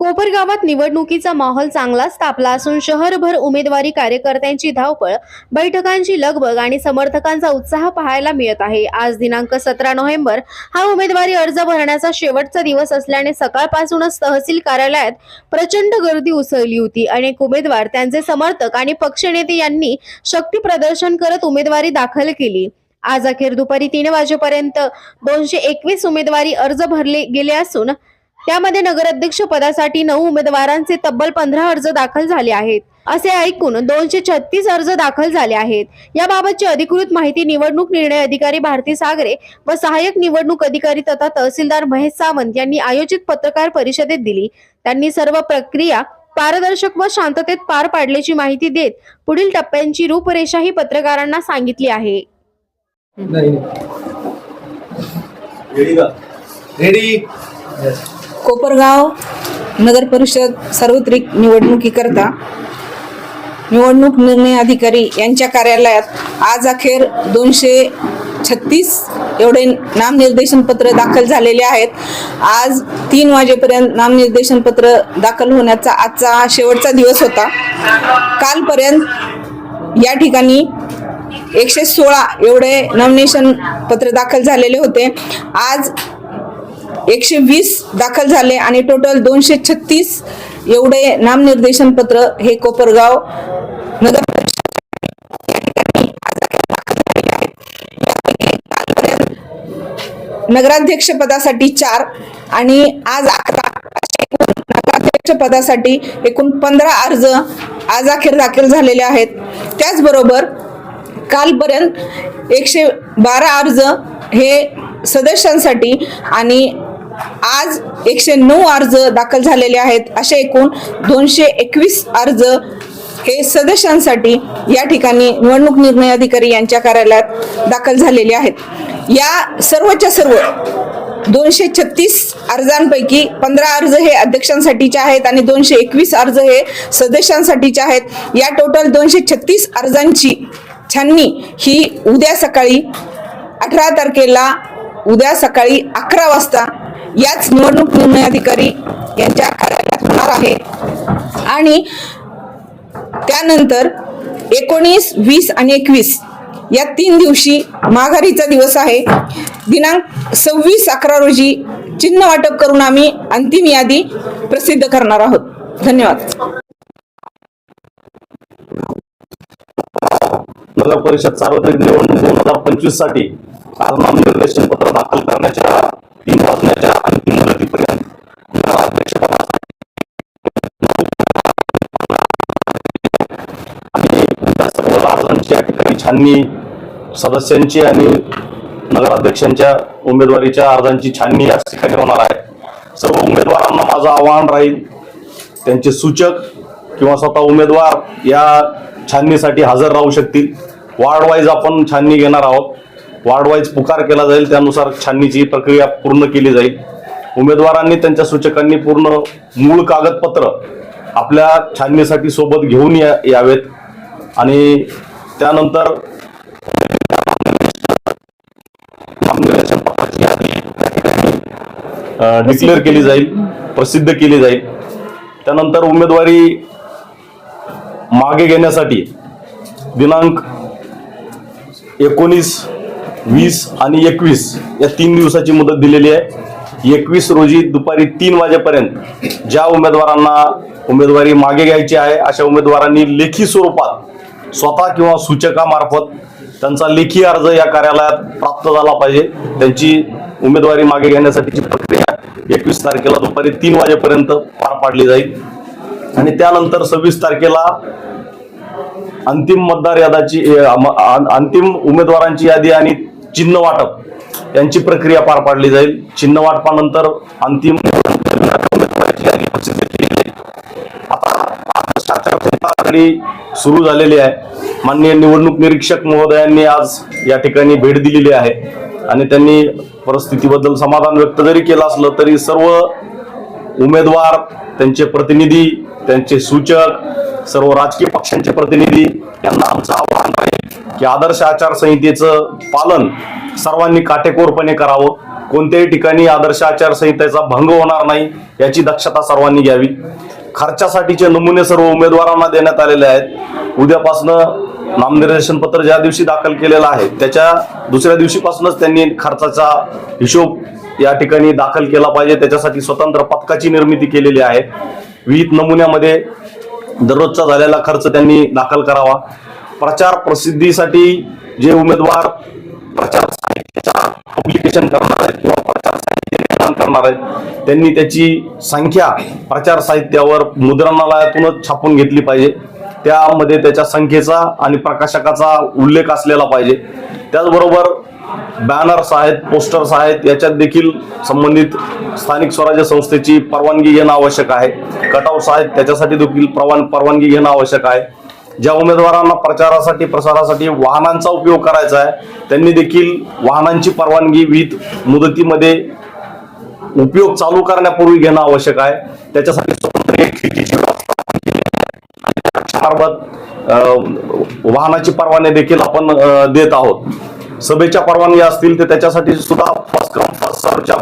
कोपरगावात निवडणुकीचा माहोल चांगलाच तापला असून शहरभर उमेदवारी कार्यकर्त्यांची धावपळ बैठकांची लगबग आणि समर्थकांचा उत्साह पाहायला मिळत आहे. आज दिनांक सतरा नोव्हेंबर हा उमेदवारी अर्ज भरण्याचा शेवटचा दिवस असल्याने सकाळपासूनच तहसील कार्यालयात प्रचंड गर्दी उसळली होती. अनेक उमेदवार त्यांचे समर्थक आणि पक्षनेते यांनी शक्ती प्रदर्शन करत उमेदवारी दाखल केली. आज अखेर दुपारी तीन वाजेपर्यंत दोनशे एकवीस उमेदवारी अर्ज भरले गेले असून त्यामध्ये नगराध्यक्ष पदासाठी नऊ उमेदवारांचे तब्बल पंधरा अर्ज दाखल झाले आहेत. असे ऐकून दोनशे छत्तीस अर्ज दाखल झाले आहेत. याबाबतची अधिकृत माहिती निवडणूक निर्णय अधिकारी भारती सागरे व सहाय्यक निवडणूक अधिकारी तथा तहसीलदार महेश सावंत यांनी आयोजित पत्रकार परिषदेत दिली. त्यांनी सर्व प्रक्रिया पारदर्शक व शांततेत पार पाडल्याची माहिती देत पुढील टप्प्यांची रूपरेषाही पत्रकारांना सांगितली आहे. रेडी कोपरगाव नगर परिषद सार्वत्रिक निवडणुकीकरता निवडणूक निर्णय अधिकारी यांच्या कार्यालयात आज अखेर दोनशे छत्तीस एवढे नामनिर्देशन पत्र दाखल झालेले आहेत. आज तीन वाजेपर्यंत नामनिर्देशन पत्र दाखल होण्याचा आजचा हा शेवटचा दिवस होता. कालपर्यंत या ठिकाणी एकशे सोळा एवढे नॉमिनेशन पत्र दाखल झालेले होते. आज एकशे वीस दाखल झाले आणि टोटल दोनशे छत्तीस एवढे नामनिर्देशन पत्र हे कोपरगाव नगर नगराध्यक्ष पदासाठी चार आणि आज अकरा एकूण नगराध्यक्ष पदासाठी एकूण पंधरा अर्ज आज अखेर दाखल झालेले आहेत. त्याचबरोबर कालपर्यंत एकशे बारा अर्ज हे सदस्यांसाठी आणि आज एकशे नऊ अर्ज दाखल झालेले आहेत. असे एकूण दोनशे एकवीस अर्ज हे सदस्यांसाठी या ठिकाणी निवडणूक निर्णय अधिकारी यांच्या कार्यालयात दाखल झालेले आहेत. या सर्वच्या सर्व दोनशे छत्तीस अर्जांपैकी पंधरा अर्ज हे अध्यक्षांसाठीचे आहेत आणि दोनशे एकवीस अर्ज हे सदस्यांसाठीचे आहेत. या टोटल दोनशे छत्तीस अर्जांची छाननी ही उद्या सकाळी अठरा तारखेला उद्या सकाळी अकरा वाजता याच निवडणूक निर्णय अधिकारी यांच्या कार्यालयात होणार आहे. आणि त्यानंतर एकोणीस वीस आणि एकवीस या तीन दिवशी माघारीचा दिवस आहे. दिनांक सव्वीस अकरा रोजी चिन्ह वाटप करून आम्ही अंतिम यादी प्रसिद्ध करणार आहोत. धन्यवाद. नगर परिषद सार्वत्रिक निवडणूक दोन हजार पंचवीससाठी काल नामनिर्देशन पत्र दाखल करण्याच्या तीन वाजण्याच्या अंतिम मुदतीपर्यंत आणि त्या सर्व अर्जांची या ठिकाणी छाननी सदस्यांची आणि नगराध्यक्षांच्या उमेदवारीच्या अर्जांची छाननी याच ठिकाणी होणार आहे. सर्व उमेदवारांना माझं आवाहन राहील त्यांचे सूचक किंवा स्वतः उमेदवार या छाननीसाठी हजर राहू शकतील. वार्ड वाईज आपण छाननी घेणार आहोत. वार्डवाईज पुकार केला जाईल त्यानुसार छाननीची प्रक्रिया पूर्ण केली जाईल. उमेदवारांनी त्यांच्या सूचकांनी पूर्ण मूळ कागदपत्र आपल्या छाननीसाठी सोबत घेऊन या यावेत. आणि त्यानंतर डिक्लेअर केली जाईल प्रसिद्ध केली जाईल. त्यानंतर उमेदवारी मागे घेण्यासाठी दिनांक एकोणीस वीस आणि एकवीस या तीन दिवसाची मुदत दिलेली आहे. एकवीस रोजी दुपारी तीन वाजेपर्यंत ज्या उमेदवारांना उमेदवारी मागे घ्यायची आहे अशा उमेदवारांनी लेखी स्वरूपात स्वतः किंवा सूचकामार्फत त्यांचा लेखी अर्ज या कार्यालयात प्राप्त झाला पाहिजे. त्यांची उमेदवारी मागे घेण्यासाठीची प्रक्रिया एकवीस तारखेला दुपारी तीन वाजेपर्यंत पार पाडली जाईल. आणि त्यानंतर सव्वीस तारखेला अंतिम मतदार यादाची अंतिम उमेदवारांची यादी आणि चिन्ह वाटप यांची प्रक्रिया पार पाडली जाईल. चिन्ह वाटपानंतर अंतिम सुरू झालेली आहे. माननीय निवडणूक निरीक्षक महोदयांनी आज या ठिकाणी भेट दिलेली आहे. आणि त्यांनी परिस्थितीबद्दल समाधान व्यक्त जरी केलं असलं तरी सर्व उमेदवार त्यांचे प्रतिनिधी त्यांचे सूचक सर्व राजकीय पक्षांचे प्रतिनिधी यांना आमचं आव्हान आहे. की आदर्श आचारसंहितेचं पालन सर्वांनी काटेकोरपणे करावं. कोणत्याही ठिकाणी आदर्श आचारसंहितेचा भंग होणार नाही याची दक्षता सर्वांनी घ्यावी. खर्चासाठीचे नमुने सर्व उमेदवारांना देण्यात आलेले आहेत. उद्यापासनं नामनिर्देशन पत्र ज्या दिवशी दाखल केलेलं आहे त्याच्या दुसऱ्या दिवशीपासूनच त्यांनी खर्चाचा हिशोब या ठिकाणी दाखल केला पाहिजे. त्याच्यासाठी स्वतंत्र पथकाची निर्मिती केलेली आहे. विविध नमुन्यामध्ये दररोजचा झालेला खर्च त्यांनी दाखल करावा. प्रचार प्रसिद्धीसाठी जे उमेदवार प्रचार साहित्याचा पब्लिकेशन करणार आहेत किंवा प्रचार साहित्य निर्माण करणार आहेत त्यांनी त्याची संख्या प्रचार साहित्यावर मुद्रणालयातूनच छापून घेतली पाहिजे. त्यामध्ये त्याच्या संख्येचा आणि प्रकाशकाचा उल्लेख असलेला पाहिजे. त्याचबरोबर बॅनर्स आहेत पोस्टर्स आहेत याच्यात देखील संबंधित स्थानिक स्वराज्य संस्थेची परवानगी घेणं आवश्यक आहे. कटआउट्स आहेत त्याच्यासाठी देखील परवान परवानगी घेणं आवश्यक आहे. ज्या उमेदवारांना प्रचारासाठी प्रसारासाठी वाहनांचा उपयोग करायचा आहे त्यांनी देखील वाहनांची परवानगी विविध मुदतीमध्ये उपयोग चालू करण्यापूर्वी घेणं आवश्यक आहे. त्याच्यासाठी स्वतंत्र एक वाहनाची परवाने देखील आपण देत आहोत. सभेच्या परवानगी असतील तर त्याच्यासाठी सुद्धा फर्स्ट कम फर्स्ट सर्वच्या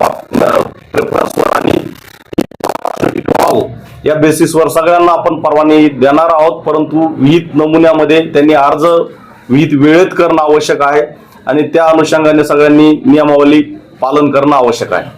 या बेसिसवर सगळ्यांना आपण परवानगी देणार आहोत परंतु विहित नमुन्यामध्ये त्यांनी अर्ज विहित वेळेत करणं आवश्यक आहे आणि त्या अनुषंगाने सगळ्यांनी नियमावली पालन करणं आवश्यक आहे.